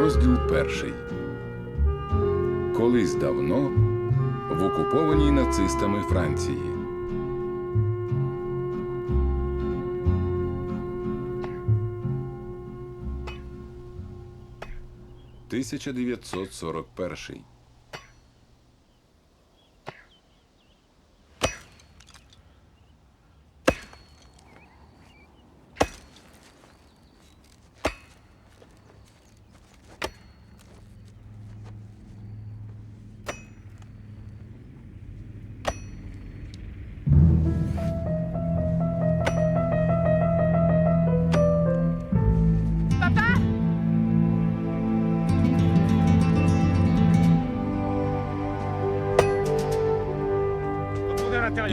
Розділ перший. Колись давно в окупованій нацистами Франції. «1941.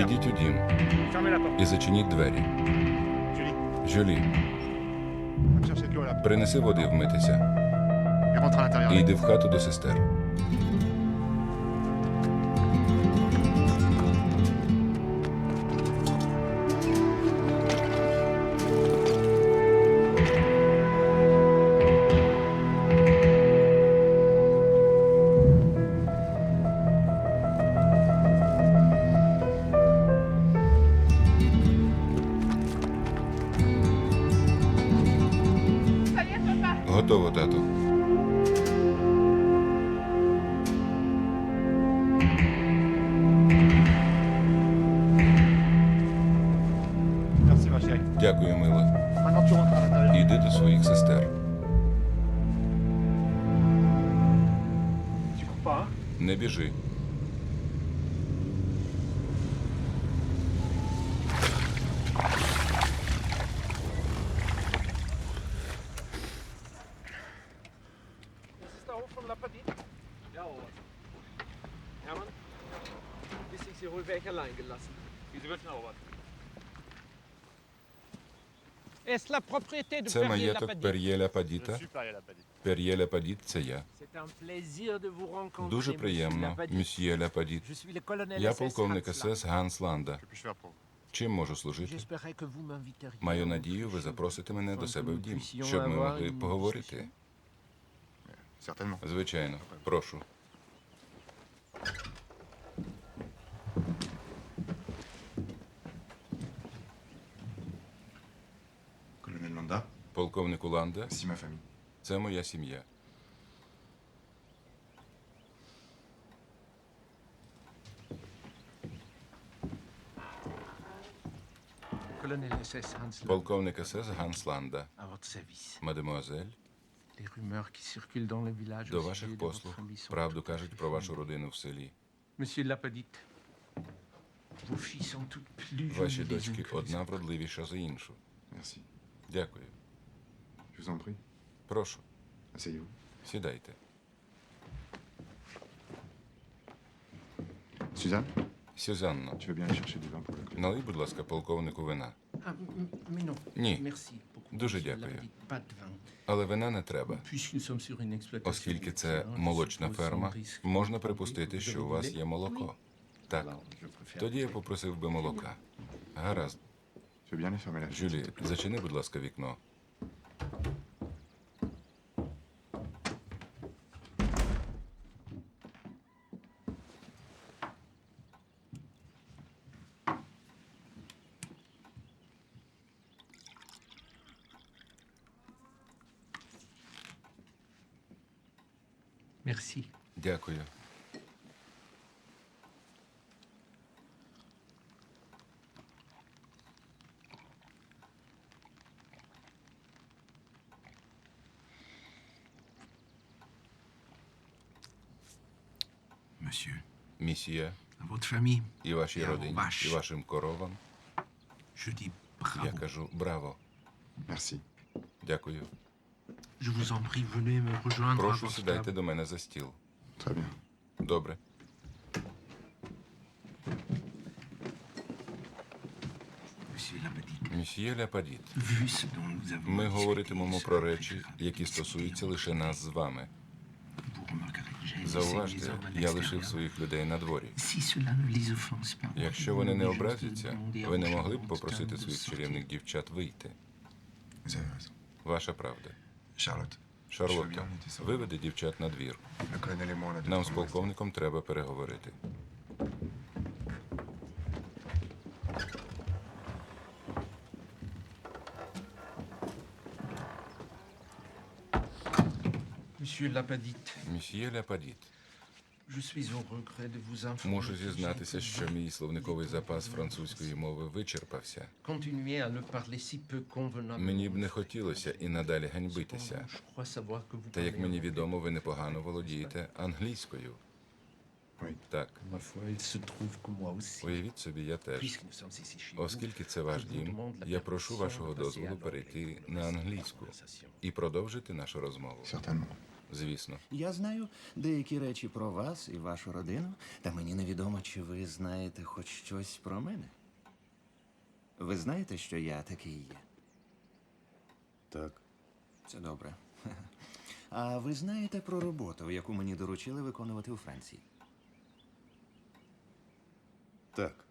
Ідіть у дім і зачиніть двері. Жюлі, принеси води вмитися. І йди в хату до сестер. Готово, тату. Дякую, мила. L'intérieur. Іди до своїх сестер. Не біжи. Van Lapadie? Ja hoor. Hermann, bis ich Sie ruhig weg allein gelassen. Wieso propriété de Це маєток Lapadie? Пер'єля Je Падіта. suis pas allé à la palette. Пер'єля Падіт це я. Дуже приємно, мсьє Ля Падіт. Je suis le colonel Я полковник. СС Ганс Ланда. Чим можу служити? Маю надію, ви запросите мене до себе в дім, щоб ми могли поговорити. Certainement. Звичайно, прошу. Colonel Landa, Полковнику Ланда, voici ma famille. це моя сім'я. Colonel SS Hans Lang, Полковник СС Ганс Ланда. à votre service. Мадемуазель, до ваших послуг. Правду кажуть про вашу родину в селі. Monsieur Lapadite, vos filles sont toutes plus Ваші дочки одна вродливіша за іншу. Merci. Дякую. Je vous en prie. Прошу, Asseyez-vous. сідайте. Suzanne, Сюзанно, tu veux bien aller chercher du vin pour le club налий, будь ласка, полковнику вина. Ah. Ні. Дуже дякую. Але вина не треба. Оскільки це молочна ферма, можна припустити, що у вас є молоко. Так, тоді я попросив би молока. Гаразд. Жюлі, зачини, будь ласка, вікно. Merci. Дякую. Monsieur, Місія votre famille, і вашій Я родині, ваш. і вашим коровам. je dis Я bravo. кажу браво. merci. Дякую. Je vous en prie, venez me rejoindre à Прошу, сідайте до мене за стіл. Добре. Мсьє Ляпадіт. Ми говоритимемо про речі, які стосуються лише нас з вами. Зауважте, я лишив своїх людей на дворі. Якщо вони не образяться, ви не могли б попросити своїх чарівних дівчат вийти. Ваша правда. Charlotte, Шарлотто, виведи дівчат на двір. Нам з полковником треба переговорити. Monsieur Lapadite, Мсьє Ляпадіт, que зізнатися, що мій словниковий запас французької мови вичерпався. Мені б не хотілося і надалі ганьбитися. Та як мені відомо, ви непогано володієте англійською. Так, уявіть собі, я теж. Оскільки це ваш дім, я прошу вашого дозволу перейти на англійську і продовжити нашу розмову. Звісно, Я знаю деякі речі про вас і вашу родину, та мені невідомо, чи ви знаєте хоч щось про мене. Ви знаєте, що я такий є? Так. Це добре. А ви знаєте про роботу, яку мені доручили виконувати у Франції? Так.